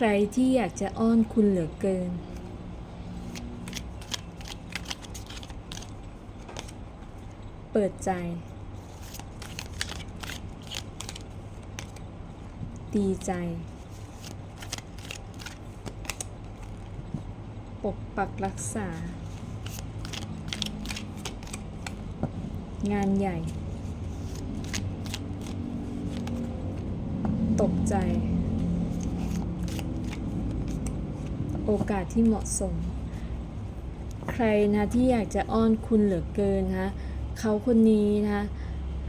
ใครที่อยากจะอ้อนคุณเหลือเกิน เปิดใจ ดีใจ ปกปักรักษา งานใหญ่ ตกใจ โอกาสที่เหมาะสม ใครนะที่อยากจะอ้อนคุณเหลือเกินนะเขาคนนี้นะ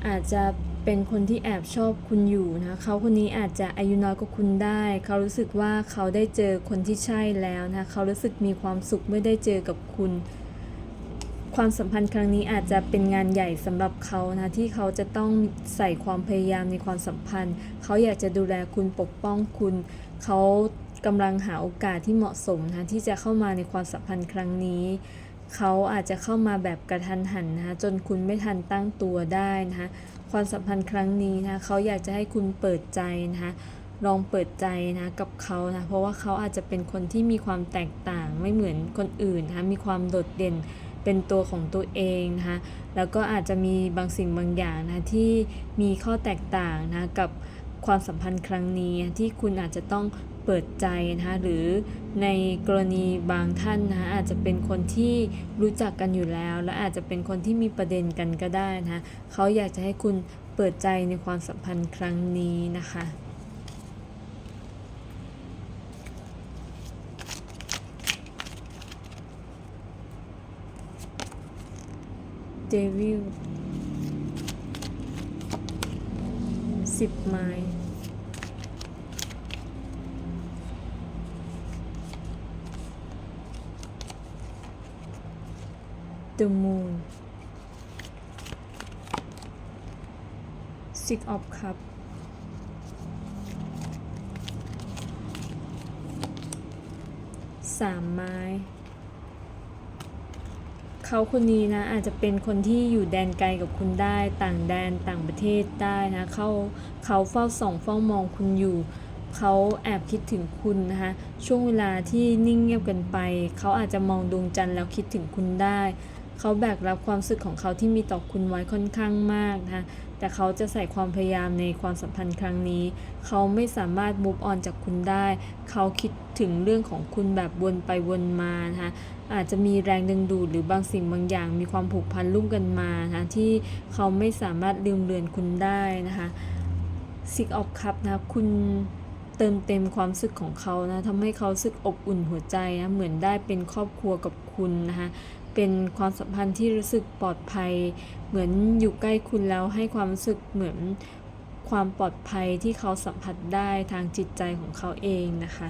อาจจะเป็นคนที่แอบชอบคุณอยู่นะเขาคนนี้อาจจะอายุน้อยกว่าคุณได้ เขารู้สึกว่าเขาได้เจอคนที่ใช่แล้วนะเขารู้สึกมีความสุขเมื่อได้เจอกับคุณ ความสัมพันธ์ครั้งนี้อาจจะเป็นงานใหญ่สำหรับเขานะที่เขาจะต้องใส่ความพยายามในความสัมพันธ์ เขาอยากจะดูแลคุณปกป้องคุณ เขา กำลังหาโอกาสที่เหมาะสมนะที่จะเข้ามาในความสัมพันธ์ครั้งนี้ เขาอาจจะเข้ามาแบบกระทันหันนะจนคุณไม่ทันตั้งตัวได้นะคะความสัมพันธ์ครั้งนี้นะเขาอยากจะให้คุณเปิดใจนะคะลองเปิดใจนะกับเขานะเพราะว่าเขาอาจจะเป็นคนที่มีความแตกต่างไม่เหมือนคนอื่นนะมีความโดดเด่นเป็นตัวของตัวเองนะคะแล้วก็อาจจะมีบางสิ่งบางอย่างนะที่มีข้อแตกต่างนะกับ ความสัมพันธ์ครั้งนี้ที่คุณอาจจะต้องเปิดใจนะคะหรือในกรณีบางท่านนะคะอาจจะเป็นคนที่รู้จักกันอยู่แล้ว และอาจจะเป็นคนที่มีประเด็นกันก็ได้นะคะเขาอยากจะให้คุณเปิดใจในความสัมพันธ์ครั้งนี้นะคะเดวิล สิบไม้ The Moon Six of Cup สามไม้ เขาคนนี้นะอาจจะเป็นคนที่อยู่แดนไกลกับคุณได้ต่างแดนต่างประเทศได้นะเขาเขาเฝ้าส่องเฝ้ามองคุณอยู่เขาแอบคิดถึงคุณนะคะช่วงเวลาที่นิ่งเงียบกันไป เขาอาจจะมองดวงจันทร์แล้วคิดถึงคุณได้ เขาแบกรับความรู้สึกของเขาที่มีต่อคุณไว้ค่อนข้างมากนะคะแต่เขาจะใส่ความพยายามในความสัมพันธ์ครั้งนี้ เขาไม่สามารถ move on จากคุณได้ เขาคิดถึงเรื่องของคุณแบบวนไปวนมานะคะอาจจะมีแรงดึงดูดหรือบางสิ่งบางอย่าง มีความผูกพันร่วมกันมานะที่เขาไม่สามารถลืมเลือนคุณได้นะคะ Six of Cup นะคุณเติมเต็มความสึกของเขานะทำให้เขาสึกอบอุ่นหัวใจนะเหมือนได้เป็นครอบครัวกับคุณนะคะ เป็นความสัมพันธ์ที่รู้สึกปลอดภัย เหมือนอยู่ใกล้คุณแล้วให้ความรู้สึกเหมือนความปลอดภัยที่เขาสัมผัสได้ทางจิตใจของเขาเองนะคะ